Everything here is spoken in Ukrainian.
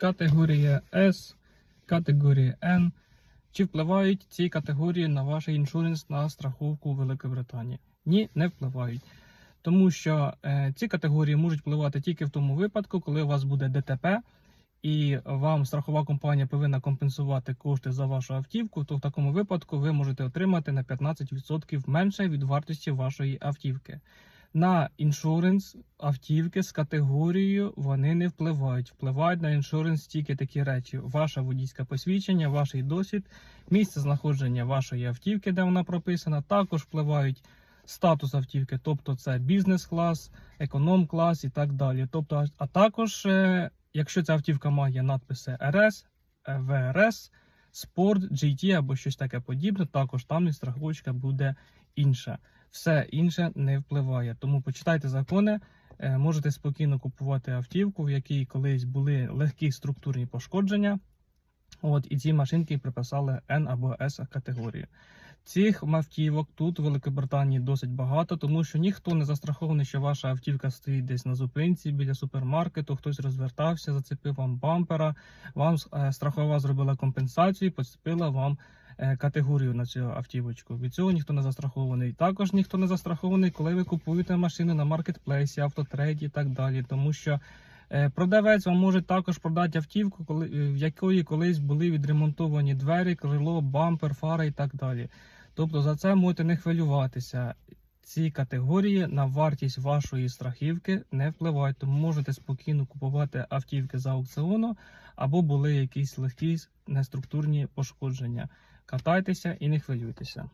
категорія S, категорія N. Чи впливають ці категорії на ваш іншуренс на страховку Великої Британії? Ні, не впливають. Тому що е, ці категорії можуть впливати тільки в тому випадку, коли у вас буде ДТП, і вам страхова компанія повинна компенсувати кошти за вашу автівку, то в такому випадку ви можете отримати на 15% менше від вартості вашої автівки. На іншуренс автівки з категорією вони не впливають. Впливають на іншуренс тільки такі речі: ваше водійське посвідчення, ваш досвід, місце знаходження вашої автівки, де вона прописана. Також впливають статус автівки, тобто це бізнес-клас, економ-клас і так далі. Тобто, а також, е, якщо ця автівка має надписи РС, ВРС, Спорт, GT або щось таке подібне, також там і страховочка буде інша. Все інше не впливає. Тому почитайте закони. е, Можете спокійно купувати автівку, в якій колись були легкі структурні пошкодження. От і ці машинки приписали N або S категорію. Цих автівок тут в Великобританії досить багато, тому що ніхто не застрахований, що ваша автівка стоїть десь на зупинці біля супермаркету, хтось розвертався, зацепив вам бампера, вам е, страхова зробила компенсацію, поцепила вам е, категорію на цю автівочку. Від цього ніхто не застрахований. Також ніхто не застрахований, коли ви купуєте машину на маркетплейсі, автотрейді і так далі, тому що. Е, Продавець вам може також продати автівку, е, в якої колись були відремонтовані двері, крило, бампер, фара і так далі. Тобто за це можете не хвилюватися. Ці категорії на вартість вашої страхівки не впливають, тому можете спокійно купувати автівки за аукціону або були якісь легкі неструктурні пошкодження. Катайтеся і не хвилюйтеся.